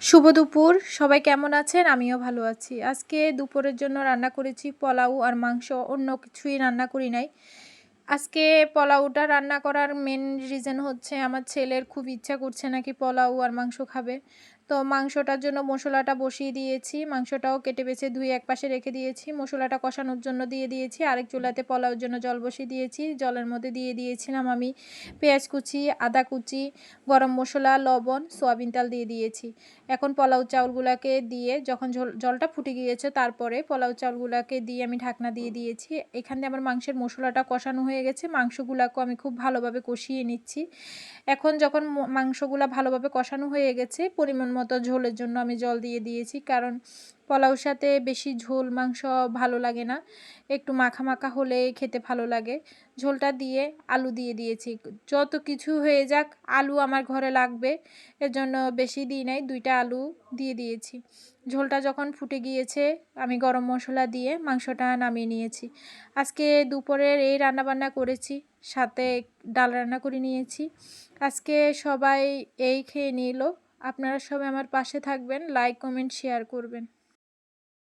শুভ দুপুর, সবাই কেমন আছেন? আমিও ভালো আছি। আজকে দুপুরের জন্য রান্না করেছি পোলাও আর মাংস, অন্য কিছুই রান্না করি নাই। আজকে পোলাওটা রান্না করার মেন রিজন হচ্ছে আমার ছেলের খুব ইচ্ছা করছে নাকি পোলাও আর মাংস খাবে। তো মাংসটার জন্য মশলাটা বসিয়ে দিয়েছি, মাংসটাও কেটে বেছে ধুয়ে এক পাশে রেখে দিয়েছি, মশলাটা কষানোর জন্য দিয়ে দিয়েছি, আরেক চুলাতে পোলাওর জন্য জল বসিয়ে দিয়েছি, জলের মধ্যে দিয়ে দিয়েছিলাম আমি পেঁয়াজ কুচি, আদা কুচি, গরম মশলা, লবণ, সোয়াবিন তেল দিয়ে দিয়েছি। এখন পোলাও চাউলগুলোকে দিয়ে যখন জলটা ফুটে গিয়েছে তারপরে পোলাও চাউলগুলোকে দিয়ে আমি ঢাকনা দিয়ে দিয়েছি। এখানে আমার মাংসের মশলাটা কষানো হয়ে গেছে মাংসগুলাকে আমি খুব ভালোভাবে কষিয়ে নিচ্ছি। এখন যখন মাংসগুলা ভালোভাবে কষানো হয়ে গেছে, পরিমাণ মতো ঝোলের জন্য আমি জল দিয়ে দিয়েছি, কারণ পোলাওর সাথে বেশি ঝোল, মাংস ভালো লাগে না। একটু মাখা মাখা হলে খেতে ভালো লাগে। ঝোলটা দিয়ে আলু দিয়ে দিয়েছি। যত কিছু হয়ে যাক, আলু আমার ঘরে লাগবে। এর জন্য বেশি দিই নাই, দুইটা আলু দিয়ে দিয়েছি। ঝোলটা যখন ফুটে গিয়েছে, আমি গরম মশলা দিয়ে মাংসটা নামিয়ে নিয়েছি। আজকে দুপুরের এই রান্নাবান্না করেছি, সাথে ডাল রান্না করে নিয়েছি। আজকে সবাই এই খেয়ে নিল। আপনারা সবাই আমার পাশে থাকবেন, লাইক, কমেন্ট, শেয়ার করবেন।